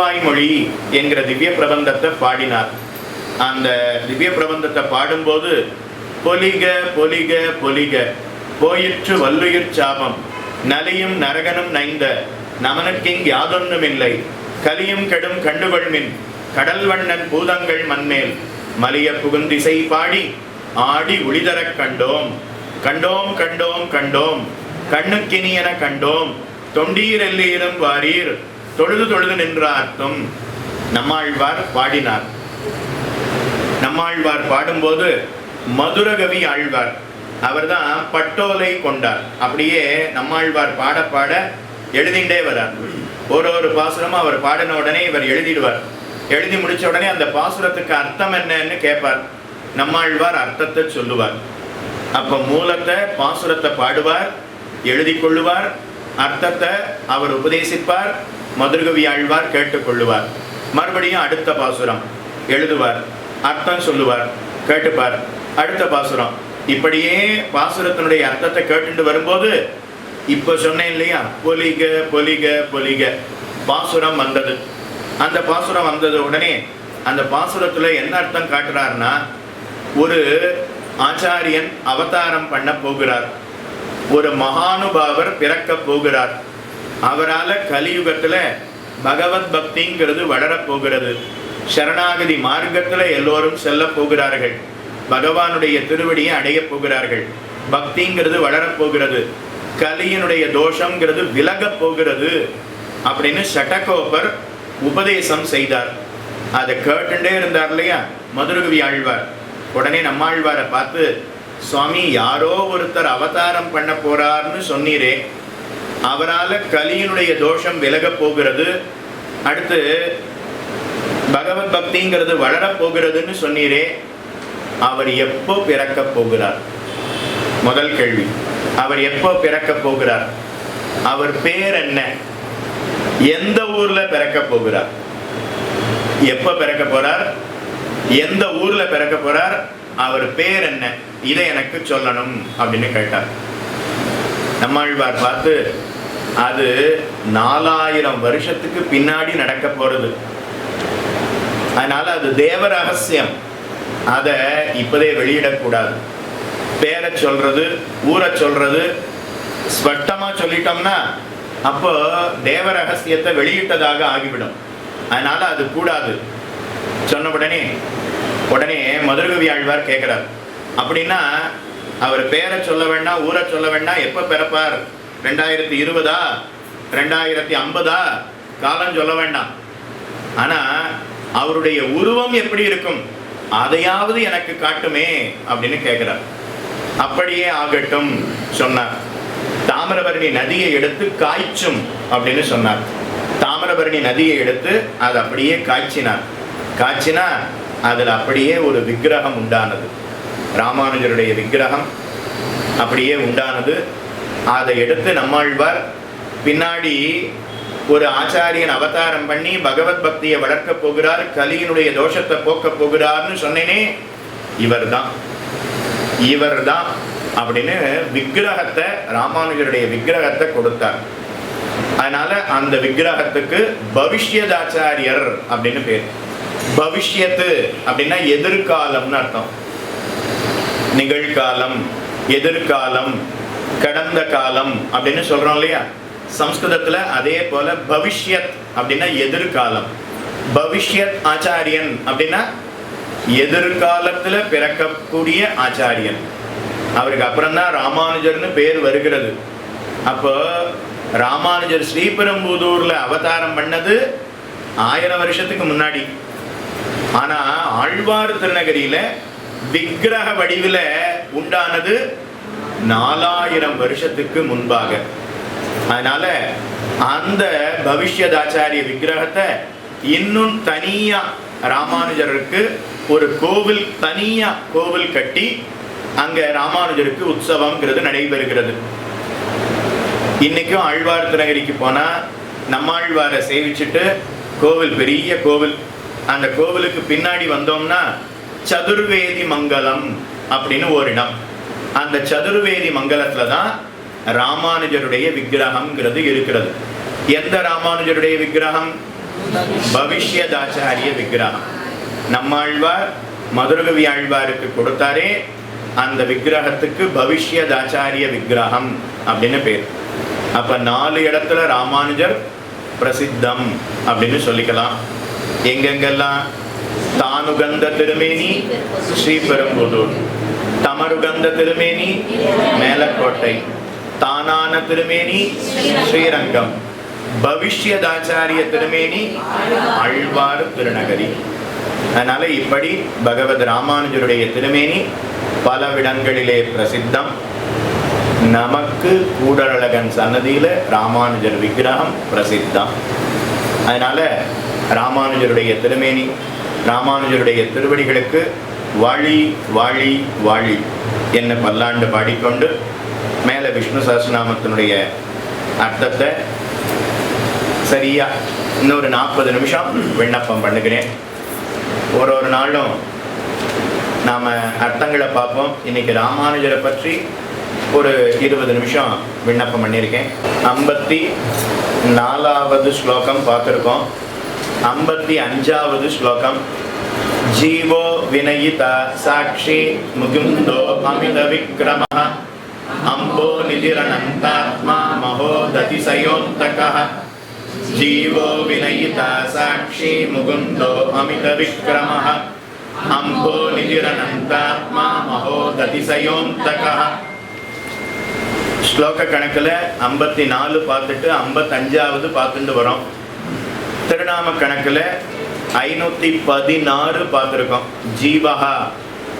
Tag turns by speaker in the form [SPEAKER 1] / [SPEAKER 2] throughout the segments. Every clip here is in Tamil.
[SPEAKER 1] திருவாய்மொழி என்கிற திவ்ய பிரபந்தத்தை பாடினார். அந்த திவ்ய பிரபந்தத்தை பாடும்போது பொலிக பொலிக பொலிக போயிற்று வல்லுயிர் சாபம் நலியும் நரகனும் நைந்த நமனுக்கிங் யாதொன்னுமில்லை கலியும் கெடும் கண்டுகொள்மின் கடல் வண்ணன் பூதங்கள் மண்மேல் மலிய புகுந்திசை பாடி ஆடி ஒளிதரக் கண்டோம் கண்டோம் கண்டோம் கண்டோம் கண்ணுக்கினியன கண்டோம் தொண்டீரெல்லீரும் வாரீர் தொழுது தொழுது நின்றார்த்தும் நம்மாழ்வார் பாடினார். நம்மாழ்வார் பாடும்போது மதுரகவி ஆழ்வார். அவர்தான் பட்டோலை கொண்டார். அப்படியே நம்மாழ்வார் பாட பாட எழுதிண்டே வரார். ஒரு ஒரு பாசுரமும் அவர் பாடின உடனே இவர் எழுதிடுவார். எழுதி முடிச்ச உடனே அந்த பாசுரத்துக்கு அர்த்தம் என்னன்னு கேட்பார். நம்மாழ்வார் அர்த்தத்தை சொல்லுவார். அப்ப மூலத்தை பாசுரத்தை பாடுவார் எழுதி கொள்ளுவார் அர்த்தத்தை அவர் உபதேசிப்பார் மதுர்கவி ஆழ்வார் கேட்டுக்கொள்ளுவார். மறுபடியும் அடுத்த பாசுரம். எழுதுவார். அர்த்தம் சொல்லுவார். கேட்டுப்பார். அடுத்த பாசுரம். இப்படியே பாசுரத்தினுடைய அர்த்தத்தை கேட்டுட்டு வரும்போது இப்போ சொன்னேன் இல்லையா? பொலிக பொலிக பொலிக. பாசுரம் வந்தது. அந்த பாசுரம் வந்தது உடனே அந்த பாசுரத்தில் என்ன அர்த்தம் காட்டுறாருன்னா ஒரு ஆச்சாரியன் அவதாரம் பண்ண போகிறார். ஒரு மகானுபாவர் பிறக்க போகிறார். அவரால் கலியுகத்தில் பகவத் பக்திங்கிறது வளரப் போகிறது. சரணாகதி மார்க்கத்தில் எல்லோரும் செல்ல போகிறார்கள். பகவானுடைய திருவடியை அடையப் போகிறார்கள். பக்திங்கிறது வளரப் போகிறது. கலியினுடைய தோஷங்கிறது விலகப் போகிறது அப்படின்னு சட்டகோபர் உபதேசம் செய்தார். அதை கேட்டுட்டே இருந்தார் இல்லையா? மதுரகவி ஆழ்வார். உடனே நம்மாழ்வாரை பார்த்து சுவாமி யாரோ ஒருத்தர் அவதாரம் பண்ண போறார்னு சொன்னீரே. அவரால் கலியினுடைய தோஷம் விலகப் போகிறது. அடுத்து பகவத் பக்திங்கிறது வளரப் போகிறதுன்னு சொன்னீரே அவர் எப்போ பிறக்கப் போகிறார்? முதல் கேள்வி. அவர் எப்போ பிறக்க போகிறார்? அவர் பேர் என்ன? எந்த ஊர்ல பிறக்க போகிறார்? எப்ப பிறக்க போறார்? எந்த ஊர்ல பிறக்க போறார்? அவர் பேர் என்ன? இதை எனக்கு சொல்லணும் அப்படின்னு கேட்டார். நம்மாழ்வார் பார்த்து அது நாலாயிரம் வருஷத்துக்கு பின்னாடி நடக்க போறது. அதனால அது தேவ ரகசியம். அதை இப்பதே வெளியிடக்கூடாது பேரை சொல்றது ஊரை சொல்றது ஸ்பஷ்டமா சொல்லிட்டோம்னா அப்போ தேவ ரகசியத்தை வெளியிட்டதாக ஆகிவிடும். அதனால அது கூடாது. சொன்ன உடனே உடனே மதுரகவி ஆழ்வார் கேட்கிறார். அப்படின்னா அவர் பேரை சொல்ல வேண்டாம் ஊரை சொல்ல வேண்டாம். எப்போ பிறப்பார்? ரெண்டாயிரத்தி இருபதா? ரெண்டாயிரத்தி ஐம்பதா? காலம் சொல்ல வேண்டாம். ஆனால் அவருடைய உருவம் எப்படி இருக்கும்? அதையாவது எனக்கு காட்டுமே அப்படின்னு கேட்குறார் அப்படியே ஆகட்டும் சொன்னார். தாமிரபரணி நதியை எடுத்து காய்ச்சும் அப்படின்னு சொன்னார். தாமிரபரணி நதியை எடுத்து அதை அப்படியே காய்ச்சினார். காய்ச்சினா அதில் அப்படியே ஒரு விக்கிரகம் உண்டானது. ராமானுஜருடைய விக்கிரகம் அப்படியே உண்டானது. அதை எடுத்து நம்மாழ்வார் பின்னாடி ஒரு ஆச்சாரியன் அவதாரம் பண்ணி பகவத் பக்தியை வளர்க்க போகிறார் கலியினுடைய தோஷத்தை போக்கப் போகிறார்னு சொன்னேனே இவர்தான். இவர்தான் அப்படின்னு விக்கிரகத்தை ராமானுஜருடைய விக்கிரகத்தை கொடுத்தார். அதனால அந்த விக்கிரகத்துக்கு பவிஷ்யதாச்சாரியர் அப்படின்னு பேர். பவிஷ்யத்து அப்படின்னா எதிர்காலம்னு அர்த்தம். நிகழ்காலம் எதிர்காலம் கடந்த காலம் அப்படின்னு சொல்றோம் இல்லையா? சம்ஸ்கிருதத்துல அதே போல பவிஷ்யத் அப்படின்னா எதிர்காலம். பவிஷ்யத் ஆச்சாரியன் அப்படின்னா எதிர்காலத்துல பிறக்கக்கூடிய ஆச்சாரியன். அவருக்கு அப்புறம் தான் ராமானுஜர்னு பேர் வருகிறது. அப்போ ராமானுஜர் ஸ்ரீபெரும்புதூர்ல அவதாரம் பண்ணது ஆயிரம் வருஷத்துக்கு முன்னாடி. ஆனா ஆழ்வார் திருநகரியில விக்கிரக வடிவில உண்டானது நாலாயிரம் வருஷத்துக்கு முன்பாக. அதனால அந்த பவிஷ்யதாச்சாரிய விக்கிரகத்தை இன்னும் தனியா ராமானுஜருக்கு ஒரு கோவில் தனியா கோவில் கட்டி அங்க ராமானுஜருக்கு உற்சவம்ங்கிறது நடைபெறுகிறது. இன்னைக்கும் ஆழ்வார் திருநகரிக்கு போனா நம்மாழ்வாரை சேவிச்சுட்டு கோவில் பெரிய கோவில் அந்த கோவிலுக்கு பின்னாடி வந்தோம்னா சதுர்வேதி மங்கலம் அப்படின்னு ஒரு இடம் அந்த சதுர்வேதி மங்கலத்துல தான் ராமானுஜருடைய விக்கிரகம்ங்கிறது இருக்கிறது. எந்த ராமானுஜருடைய விக்கிரகம்? பவிஷ்யதாச்சாரிய விக்கிரகம். நம்மாழ்வார் மதுரகவி ஆழ்வாருக்கு கொடுத்தாரே அந்த விக்கிரகத்துக்கு பவிஷ்யதாச்சாரிய விக்கிரகம் அப்படின்னு பேர். அப்ப நாலு இடத்துல ராமானுஜர் பிரசித்தம் அப்படின்னு சொல்லிக்கலாம். எங்கெங்கெல்லாம்? தானுகந்த திருமேனி ஸ்ரீபெரும்புதூர். தமருகந்த திருமேனி மேலக்கோட்டை. தானான திருமேனி ஸ்ரீரங்கம். பவிஷ்யதாச்சாரிய திருமேனி அழ்வார் திருநகரி. அதனால இப்படி பகவத் ராமானுஜருடைய திருமேனி பலவிடங்களிலே பிரசித்தம். நமக்கு கூடலழகன் சன்னதியில ராமானுஜர் விக்கிரகம் பிரசித்தம். அதனால ராமானுஜருடைய திருமேனி ராமானுஜருடைய திருவடிகளுக்கு வாழி வாழி வாழி என்ன பல்லாண்டு பாடிக்கொண்டு மேலே விஷ்ணு சஹசிரநாமத்தினுடைய அர்த்தத்தை சரியா இன்னொரு நாற்பது நிமிஷம் விண்ணப்பம் பண்ணுகிறேன். ஒரு ஒரு நாளும் நாம் அர்த்தங்களை பார்ப்போம். இன்னைக்கு ராமானுஜரை பற்றி ஒரு இருபது நிமிஷம் விண்ணப்பம் பண்ணியிருக்கேன். ஐம்பத்தி நாலாவது ஸ்லோகம் பார்த்துருக்கோம். ஐம்பத்தி அஞ்சாவது ஸ்லோகம். ஜீவோ வினயித சாட்சி முகுந்தோ அமித விக்ரம அம்போ நிதிரணந்தாத்மா மகோததி சயோந்தக. ஜீவோ வினயித சாட்சி முகுந்தோ அமித விக்ரம அம்போ நிதிரணந்தாத்மா மகோததி சயோந்தக. ஸ்லோக கணக்கில் ஐம்பத்தி நாலு பார்த்துட்டு ஐம்பத்தஞ்சாவது பார்த்துட்டு வரோம். திருநாம கணக்கில் ஐநூற்றி பதினாறு பார்த்துருக்கோம். ஜீவஹா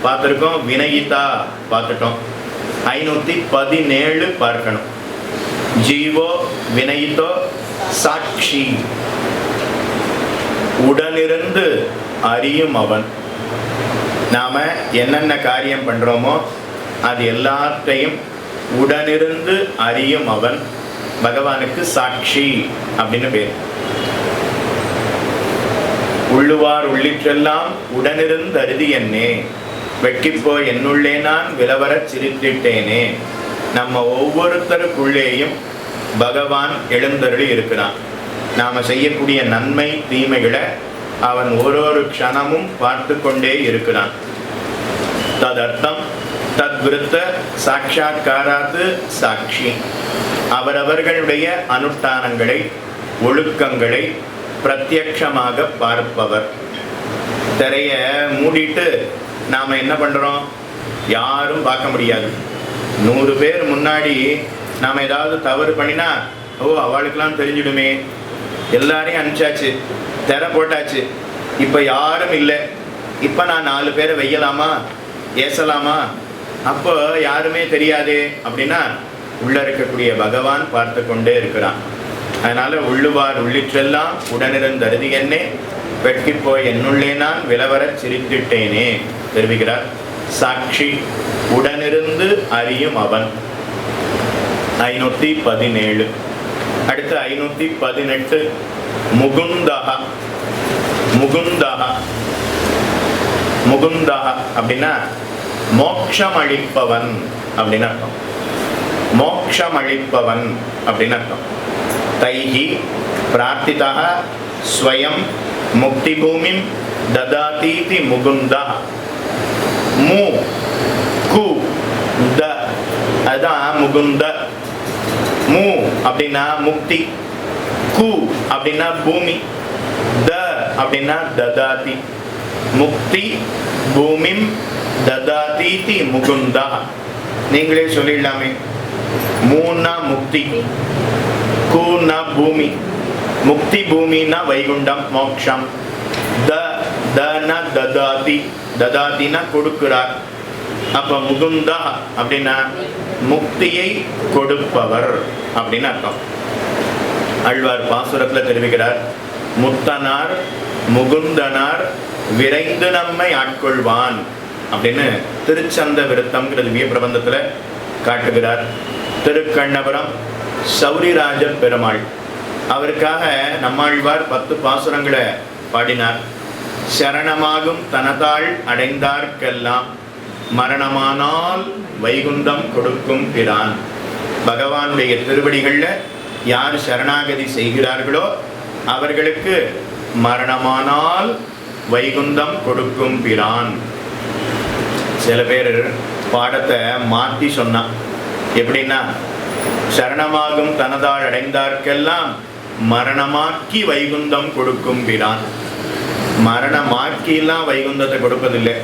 [SPEAKER 1] பார்த்துருக்கோம் வினயிதா பார்த்துட்டோம். ஐநூற்றி பதினேழு பார்க்கணும். ஜீவோ வினயிதோ சாட்சி. உடனிருந்து அறியும் அவன். நாம என்னென்ன காரியம் பண்றோமோ அது எல்லாத்தையும் உடனிருந்து அறியும் அவன். பகவானுக்கு சாட்சி அப்படின்னு பேர். உள்ளுவார் உள்ளிற்றெல்லாம் உடனிருந்தருதி என்னே. வெட்கிப்போ என்னுள்ளே நான் விலவரச் சிரித்திட்டேனே. நம்ம ஒவ்வொருத்தருக்குள்ளேயும் பகவான் எழுந்தருளி இருக்கிறான். நாம செய்யக்கூடிய நன்மை தீமைகளை அவன் ஒரு ஒரு க்ஷணமும் பார்த்து கொண்டே இருக்கிறான். ததர்த்தம் தத்விருத்த சாட்சா்காராத்து சாட்சி. அவரவர்களுடைய அனுஷ்டானங்களை ஒழுக்கங்களை பிரத்யக்ஷமாக பார்ப்பவர். திரைய மூடிட்டு நாம் என்ன பண்ணுறோம் யாரும் பார்க்க முடியாது. நூறு பேர் முன்னாடி நாம் ஏதாவது தவறு பண்ணினா ஓ அவளுக்கெல்லாம் தெரிஞ்சிடுமே. எல்லாரையும் அனுப்பிச்சாச்சு. திரை போட்டாச்சு. இப்போ யாரும் இல்லை. இப்போ நான் நாலு பேரை வையலாமா? ஏசலாமா? அப்போ யாருமே தெரியாதே அப்படின்னா உள்ளே இருக்கக்கூடிய பகவான் பார்த்து கொண்டே இருக்கிறான். அதனால உள்ளுவார் உள்ளிற்றெல்லாம் உடனிருந்து அருதி என்னே வெட்கி போய் என்னுள்ளே நான் விலவரச் சிரித்திட்டேனே தெரிவிக்கிறார். சாட்சி உடனிருந்து அறியும் அவன். ஐநூத்தி பதினேழு அடுத்து ஐநூத்தி பதினெட்டு முகுந்தகா முகுந்தகா முகுந்தகா அப்படின்னா மோட்சம் அளிப்பவன் அப்படின்னு அர்த்தம். மோட்சம் அளிப்பவன் அப்படின்னு அர்த்தம். தைஹி பிரார்த்திதா ஸ்வயம் முக்தி பூமிம் ததாதீதி முகுந்தா மு கு த அதுதான் முகுந்த மு அப்படின்னா முக்தி கு அப்படின்னா பூமி த அப்படின்னா ததாதி முக்தி பூமிம் ததாதீதி முகுந்தா நீங்களே சொல்லிடலாமே. மூணா முக்தி. கூனா பூமி முக்தி பூமின்னா வைகுண்டம் மோக்ஷம் த தன ததாதி ததாதினா கொடுக்கிறார் அப்ப முகுந்தா அப்படின்னா முக்தியை கொடுப்பவர் அப்படின்னு அர்த்தம் அழ்வார் பாசுரத்துல தெரிவிக்கிறார் முத்தனார் முகுந்தனார் விரைந்து நம்மை ஆட்கொள்வான் அப்படின்னு திருச்சந்த விருத்தம்ங்கிற திவ்ய பிரபந்தத்துல காட்டுகிறார் திருக்கண்ணபுரம் சௌரிராஜ பெருமாள். அவருக்காக நம்மாழ்வார் பத்து பாசுரங்களை பாடினார். சரணமாகும் தனதாள் அடைந்தார்க்கெல்லாம் மரணமானால் வைகுந்தம் கொடுக்கும் பிரான். பகவானுடைய திருவடிகளில் யார் சரணாகதி செய்கிறார்களோ அவர்களுக்கு மரணமானால் வைகுந்தம் கொடுக்கும் பிரான். சில பேர் பாடத்தை மாற்றி சொன்னான். எப்படின்னா சரணமாகும் தனதால் அடைந்தார்க்கெல்லாம் மரணமாக்கி வைகுந்தம் கொடுக்கும் பிரான். மரணமாக்கிலாம் வைகுந்தத்தை கொடுப்பதில்லை.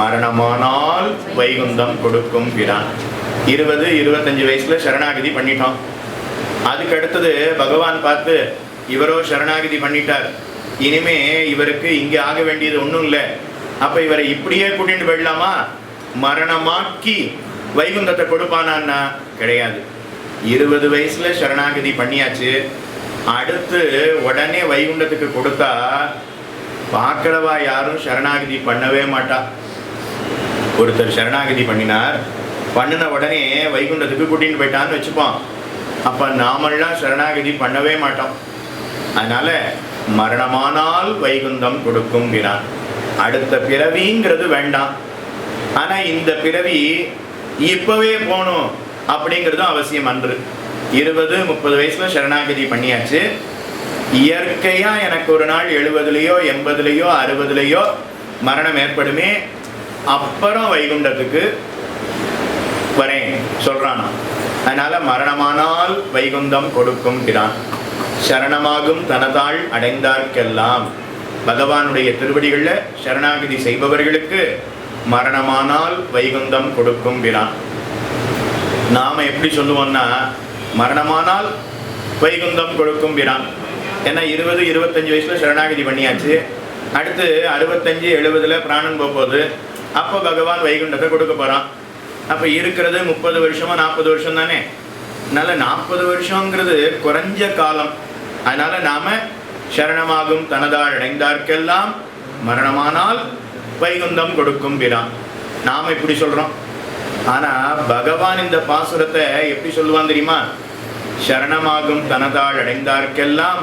[SPEAKER 1] மரணமானால் வைகுந்தம் கொடுக்கும் பிரான். இருபது இருபத்தஞ்சு வயசுல சரணாகதி பண்ணிட்டோம். அதுக்கு அடுத்தது பகவான் பார்த்து இவரோ சரணாகதி பண்ணிட்டார். இனிமே இவருக்கு இங்கே ஆக வேண்டியது ஒன்றும் இல்லை. அப்போ இவரை இப்படியே கூட்டிட்டு போயிடலாமா? மரணமாக்கி வைகுந்தத்தை கொடுப்பானான்னா கிடையாது. இருபது வயசுல சரணாகதி பண்ணியாச்சு. அடுத்து உடனே வைகுண்டத்துக்கு கொடுத்தா பார்க்கிறவா யாரும் சரணாகதி பண்ணவே மாட்டா. ஒருத்தர் சரணாகதி பண்ணினார். பண்ணின உடனே வைகுண்டத்துக்கு கூட்டின்னு போயிட்டான்னு வச்சுப்போம். அப்ப நாமெல்லாம் சரணாகதி பண்ணவே மாட்டோம். அதனால மரணமானால் வைகுந்தம் கொடுக்கும் வினான். அடுத்த பிறவிங்கிறது வேண்டாம். ஆனா இந்த பிறவி இப்பவே போகணும் அப்படிங்கிறதும் அவசியம் அன்று. இருபது முப்பது வயசுல சரணாகதி பண்ணியாச்சு. இயற்கையா எனக்கு ஒரு நாள் எழுபதுலேயோ எண்பதுலேயோ அறுபதுலேயோ மரணம் ஏற்படுமே அப்புறம் வைகுண்டத்துக்கு வரேன் சொல்றானா. அதனால மரணமானால் வைகுந்தம் கொடுக்கும் பிரான். சரணமாகும் தனதாள் அடைந்தார்க்கெல்லாம். பகவானுடைய திருவடிகளில் சரணாகதி செய்பவர்களுக்கு மரணமானால் வைகுந்தம் கொடுக்கும் பிரான். நாம் எப்படி சொல்லுவோம்னா மரணமானால் வைகுந்தம் கொடுக்கும் பிரான் ஏன்னா இருபது இருபத்தஞ்சு வயசில் சரணாகதி பண்ணியாச்சு. அடுத்து அறுபத்தஞ்சு எழுபதில் பிராணன் போக போகுது அப்போ பகவான் வைகுண்டத்தை கொடுக்க போகிறான் அப்போ இருக்கிறது முப்பது வருஷமாக நாற்பது வருஷம் தானே? அதனால் நாற்பது வருஷங்கிறது குறைஞ்ச காலம். அதனால் நாம் சரணமாகும் தனதால் அடைந்தார்க்கெல்லாம் மரணமானால் வைகுந்தம் கொடுக்கும் பிரான் நாம் இப்படி சொல்கிறோம் ஆனா பகவான் இந்த பாசுரத்தை எப்படி சொல்லுவான் தெரியுமா? சரணமாகும் தனதால் அடைந்தார்க்கெல்லாம்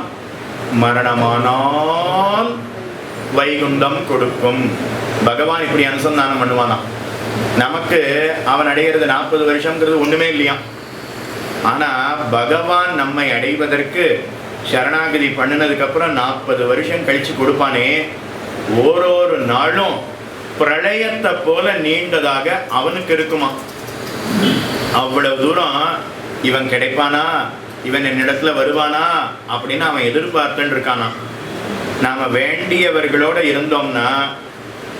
[SPEAKER 1] மரணமானால் வைகுண்டம் கொடுக்கும். பகவான் இப்படி அனுசந்தானம் பண்ணுவானாம் நமக்கு அவன் அடைகிறது நாற்பது வருஷங்கிறது ஒண்ணுமே இல்லையா? ஆனா பகவான் நம்மை அடைவதற்கு சரணாகதி பண்ணினதுக்கு அப்புறம் நாற்பது வருஷம் கழிச்சு கொடுப்பானே. ஓரொரு நாளும் பிரளயத்தை போல நீண்டதாக அவனுக்கு இருக்குமா? அவ்வளவு தூரம் இவன் கிடைப்பானா? இவன் என்னிடத்துல வருவானா? அப்படின்னு அவன் எதிர்பார்த்துன்னு இருக்கானா நாம வேண்டியவர்களோட இருந்தோம்னா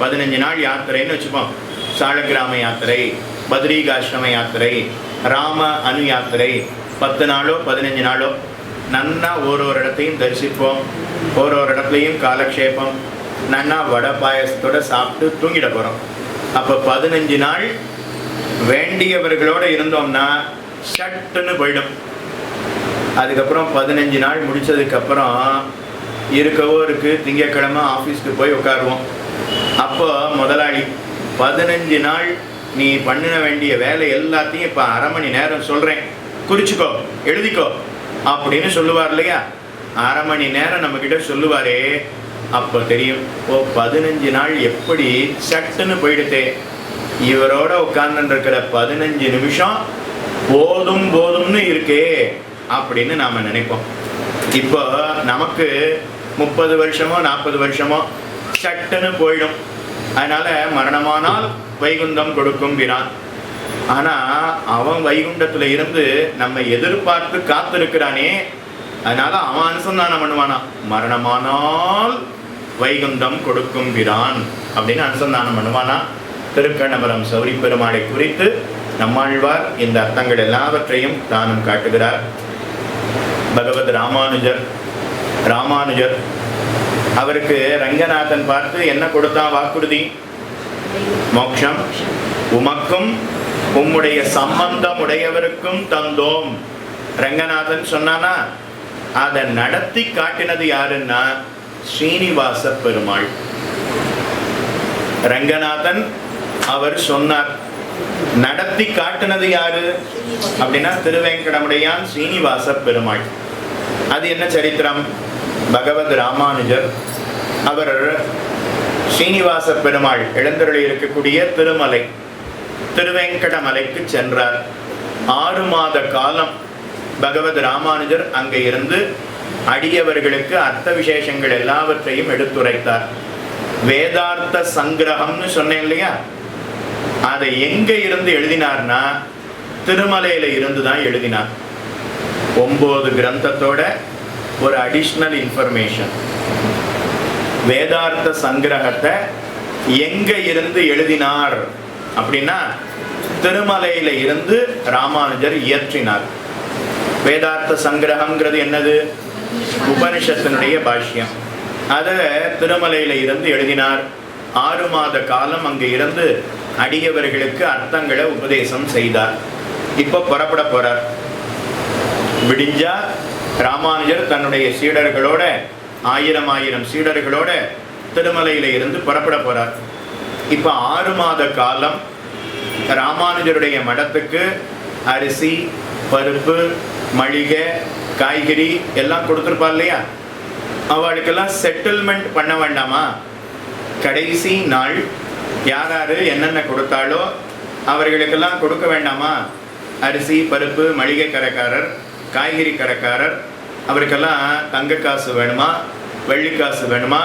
[SPEAKER 1] பதினஞ்சு நாள் யாத்திரைன்னு வச்சுப்போம். சாலக்கிராம யாத்திரை பத்ரிகாஷ்ரம யாத்திரை ராம அனு யாத்திரை பத்து நாளோ பதினஞ்சு நாளோ நன்னா ஒரு ஒரு இடத்தையும் தரிசிப்போம். ஒரு ஒரு இடத்துலையும் காலக்ஷேபம். நன்னா வடை பாயசத்தோட சாப்பிட்டு தூங்கிட போகிறோம் அப்போ பதினஞ்சு நாள் வேண்டியவர்களோட இருந்தோம்னா சட்டுன்னு போயிடும். அதுக்கப்புறம் பதினஞ்சு நாள் முடித்ததுக்கப்புறம் இருக்கவோ இருக்கு திங்கக்கிழமை ஆஃபீஸ்க்கு போய் உட்காருவோம். அப்போ முதலாளி பதினஞ்சு நாள் நீ பண்ணின வேண்டிய வேலை எல்லாத்தையும் இப்போ அரை மணி நேரம் சொல்கிறேன் குறிச்சிக்கோ எழுதிக்கோ அப்படின்னு சொல்லுவார் இல்லையா? அரை மணி நேரம் நம்மக்கிட்ட சொல்லுவாரே அப்போ தெரியும். ஓ பதினஞ்சு நாள் எப்படி சட்டுன்னு போயிடுதே இவரோட உட்கார்ந்து இருக்கிற பதினஞ்சு நிமிஷம் போதும் போதும்னு இருக்கே அப்படின்னு நாம் நினைப்போம். இப்போ நமக்கு முப்பது வருஷமோ நாற்பது வருஷமோ சட்டுன்னு போயிடும். அதனால மரணமானால் வைகுந்தம் கொடுக்கும் பிரான் ஆனால் அவன் வைகுண்டத்தில் இருந்து நம்ம எதிர்பார்த்து காத்திருக்கிறானே. அதனால அவன் அனுசந்தானம் பண்ணுவானா மரணமானால் வைகுந்தம் கொடுக்கும் பிரான் அப்படின்னு அனுசந்தானம் பண்ணுவானா? திருக்கண்ணபுரம் சௌரி பெருமாளை குறித்து நம்மாழ்வார் இந்த அர்த்தங்கள் எல்லாவற்றையும் தானும் காட்டுகிறார். பகவத் ராமானுஜர் ராமானுஜர் அவருக்கு ரங்கநாதன் பார்த்து என்ன கொடுத்தான் வாக்குறுதி? மோக்ஷம். உமக்கும் உம்முடைய சம்பந்தம் உடையவருக்கும் தந்தோம். ரங்கநாதன் சொன்னானா அதை நடத்தி காட்டினது யாருன்னா ஸ்ரீனிவாச பெருமாள் ரங்கநாதன் அவர் சொன்னார் நடத்தி காட்டினது யாரு? அப்படின்னா திருவேங்கடமுடையான் ஸ்ரீனிவாச பெருமாள் அது என்ன சரித்திரம்? பகவத் ராமானுஜர் அவர் ஸ்ரீனிவாச பெருமாள் எழுந்தருளி இருக்கக்கூடிய திருமலை திருவேங்கடமலைக்கு சென்றார். ஆறு மாத காலம் பகவத் ராமானுஜர் அங்கே இருந்து அடியவர்களுக்கு அர்த்த விசேஷங்கள் எல்லாவற்றையும் எடுத்துரைத்தார். வேதார்த்த சங்கிரகம்னு சொன்னேன் இல்லையா? அதை எங்க இருந்து எழுதினார்னா திருமலையில இருந்து தான் எழுதினார். ஒன்பது கிரந்தத்தோட ஒரு அடிஷ்னல் இன்ஃபர்மேஷன் வேதார்த்த சங்கிரகத்தை எங்க இருந்து எழுதினார் அப்படின்னா திருமலையில இருந்து ராமானுஜர் இயற்றினார். வேதார்த்த சங்கிரகம்ங்கிறது என்னது? உபனிஷத்தினுடைய பாஷ்யம். அதை திருமலையில் இருந்து எழுதினார். ஆறு மாத காலம் அங்கு இருந்து அடியவர்களுக்கு அர்த்தங்களை உபதேசம் செய்தார். இப்போ புறப்பட போறார். விடிஞ்சா ராமானுஜர் தன்னுடைய சீடர்களோட ஆயிரம் ஆயிரம் சீடர்களோட திருமலையில இருந்து புறப்பட போறார். இப்போ ஆறு மாத காலம் ராமானுஜருடைய மடத்துக்கு அரிசி பருப்பு மளிகை காய்கறி எல்லாம் கொடுத்துருப்பா இல்லையா? அவளுக்கெல்லாம் செட்டில்மெண்ட் பண்ண வேண்டாமா? கடைசி நாள் யார் யார் என்னென்ன கொடுத்தாலோ அவர்களுக்கெல்லாம் கொடுக்க வேண்டாமா? அரிசி பருப்பு மளிகை கடைக்காரர் காய்கறி கடைக்காரர் அவருக்கெல்லாம் தங்க காசு வேணுமா? வெள்ளி காசு வேணுமா?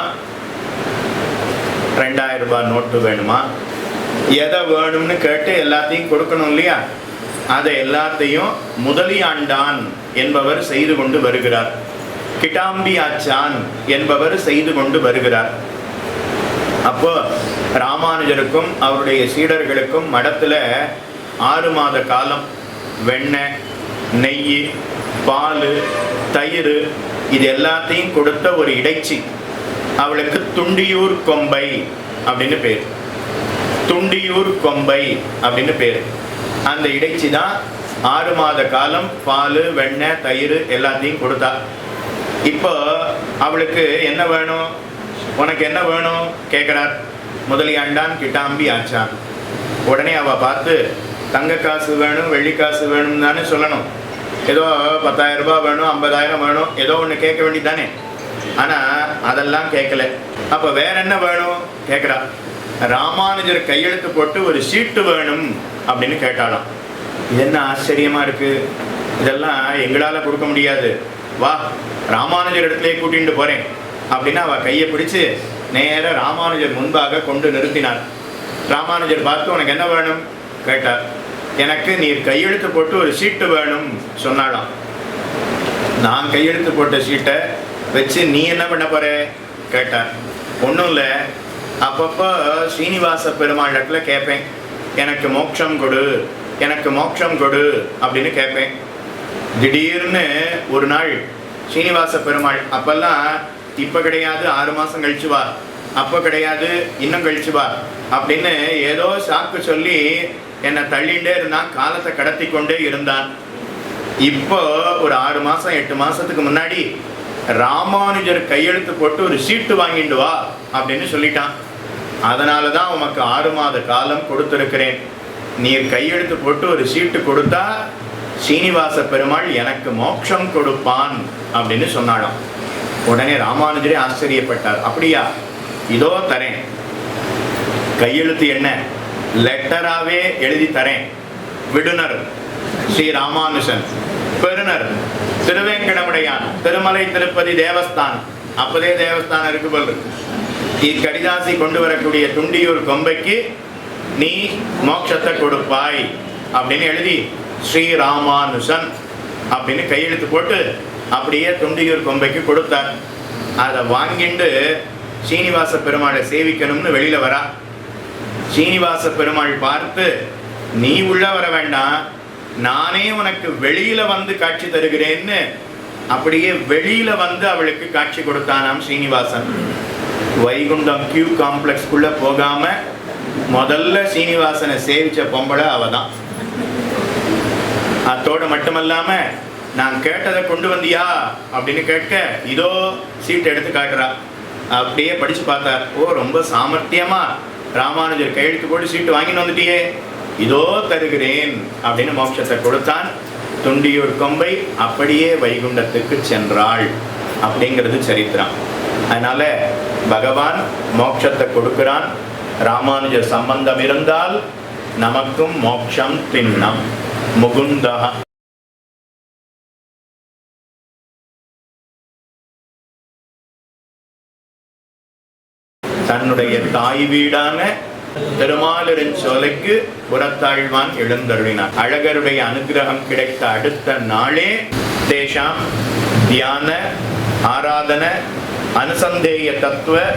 [SPEAKER 1] ரெண்டாயிரம் ரூபாய் நோட்டு வேணுமா? எதை வேணும்னு கேட்டு எல்லாத்தையும் கொடுக்கணும் இல்லையா? அதை எல்லாத்தையும் முதலியாண்டான் என்பவர் செய்து கொண்டு வருகிறார். கிட்டாம்பி ஆச்சான் என்பவர் செய்து கொண்டு வருகிறார். அப்போ ராமானுஜருக்கும் அவருடைய சீடர்களுக்கும் மடத்துல ஆறு மாத காலம் வெண்ணெய் நெய் பால் தயிர் இது எல்லாத்தையும் கொடுத்த ஒரு இடைச்சி. அவளுக்கு துண்டியூர் கொம்பை அப்படின்னு பேர். துண்டியூர் கொம்பை அப்படின்னு பேர். அந்த இடைச்சி தான் ஆறு மாத காலம் பால் வெண்ணெய் தயிர் எல்லாத்தையும் கொடுத்தா. இப்போ அவளுக்கு என்ன வேணும்? உனக்கு என்ன வேணும்? கேட்குறார் முதலியாண்டான் கிட்டாம்பி ஆச்சான். உடனே அவள் பார்த்து தங்க காசு வேணும் வெள்ளி காசு வேணும் தானே சொல்லணும். ஏதோ பத்தாயிரம் ரூபாய் வேணும் ஐம்பதாயிரம் வேணும் ஏதோ ஒன்று கேட்க வேண்டியதானே ஆனால் அதெல்லாம் கேட்கல. அப்போ வேற என்ன வேணும்? கேட்குறா ராமானுஜர் கையெழுத்து போட்டு ஒரு சீட்டு வேணும் அப்படின்னு கேட்டாலாம் இது என்ன ஆச்சரியமாக இருக்கு? இதெல்லாம் எங்களால் கொடுக்க முடியாது. வா ராமானுஜர் இடத்துலேயே கூட்டிகிட்டு போகிறேன் அப்படின்னு அவள் கையை பிடிச்சு நேர ராமானுஜர் முன்பாக கொண்டு நிறுத்தினார் ராமானுஜர் பார்த்து உனக்கு என்ன வேணும்? கேட்டார். எனக்கு நீர் கையெழுத்து போட்டு ஒரு சீட்டு வேணும் சொன்னாலாம் நான் கையெழுத்து போட்ட சீட்டை வச்சு நீ என்ன பண்ண போற? கேட்டார். ஒன்றும் இல்லை. அப்பப்போ ஸ்ரீனிவாச பெருமாள் இடத்துல கேட்பேன் எனக்கு மோட்சம் கொடு. எனக்கு மோட்சம் கொடு அப்படின்னு கேட்பேன். திடீர்னு ஒரு நாள் சீனிவாச பெருமாள் அப்பெல்லாம் இப்போ கிடையாது ஆறு மாதம் கழிச்சு வா. அப்போ கிடையாது இன்னும் கழிச்சு வா அப்படின்னு ஏதோ சாக்கு சொல்லி என்னை தள்ளிண்டே இருந்தான் காலத்தை கடத்தி கொண்டே இருந்தான். இப்போ ஒரு ஆறு மாசம் எட்டு மாசத்துக்கு முன்னாடி ராமானுஜர் கையெழுத்து போட்டு ஒரு சீட்டு வாங்கிட்டு வா அப்படின்னு சொல்லிட்டான். அதனால தான் உமக்கு ஆறு மாத காலம் கொடுத்திருக்கிறேன். நீர் கையெழுத்து போட்டு ஒரு சீட்டு கொடுத்தா சீனிவாச பெருமாள் எனக்கு மோட்சம் கொடுப்பான் அப்படின்னு சொன்னாலும் உடனே ராமானுஜரே ஆச்சரியப்பட்டார். அப்படியா? இதோ தரேன். கையெழுத்து என்ன? லெட்டராகவே எழுதி தரேன். விடுனர் ஸ்ரீ ராமானுஜன். பெருனர் திருவேங்கடமுடையான். திருமலை திருப்பதி தேவஸ்தானம் அப்பதே தேவஸ்தானம் இருக்கு போல் இக்கடிதாசி கொண்டு வரக்கூடிய துண்டியூர் கொம்பைக்கு நீ மோட்சத்தை கொடுப்பாய் அப்படின்னு எழுதி ஸ்ரீராமானுஷன் அப்படின்னு கையெழுத்து போட்டு அப்படியே துண்டியூர் கொம்பைக்கு கொடுத்தார். அதை வாங்கிட்டு சீனிவாச பெருமாளை சேவிக்கணும்னு வெளியில் வரா. சீனிவாச பெருமாள் பார்த்து நீ உள்ள வர வேண்டாம். நானே உனக்கு வெளியில வந்து காட்சி தருகிறேன்னு அப்படியே வெளியில வந்து அவளுக்கு காட்சி கொடுத்தானாம் சீனிவாசன். வைகுண்டம் கியூ காம்ப்ளெக்ஸ்க்குள்ள போகாம முதல்ல சீனிவாசனை சேவிச்ச பொம்பளை அவ தான் அத்தோடு மட்டுமல்லாம நான் கேட்டதை கொண்டு வந்தியா அப்படின்னு கேட்க இதோ சீட் எடுத்து காட்டுறா. அப்படியே படிச்சு பார்த்தார். ஓ ரொம்ப சாமர்த்தியமா. ராமானுஜர் கையெழுத்து போட்டு சீட்டு வாங்கிட்டு வந்துட்டியே. இதோ தருகிறேன் அப்படின்னு மோட்சத்தை கொடுத்தான். துண்டியூர் கொம்பை அப்படியே வைகுண்டத்துக்கு சென்றாள் அப்படிங்கிறது சரித்திரம். அதனால பகவான் மோட்சத்தை கொடுக்கிறான். ராமானுஜர் சம்பந்தம் இருந்தால் நமக்கும் மோட்சம் திண்ணம் முகுந்தக தன்னுடைய தாய் வீடான திருமாலின் சோலைக்கு புறத்தாழ்வான் எழுந்தருளினார். அழகருடைய அனுகிரகம் கிடைத்த அடுத்த நாளே தேஷாம் தியான ஆராதன அனுசந்தேய தத்துவ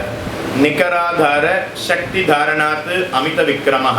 [SPEAKER 1] நிகராதார சக்தி தாரணாத் அமித விக்ரமः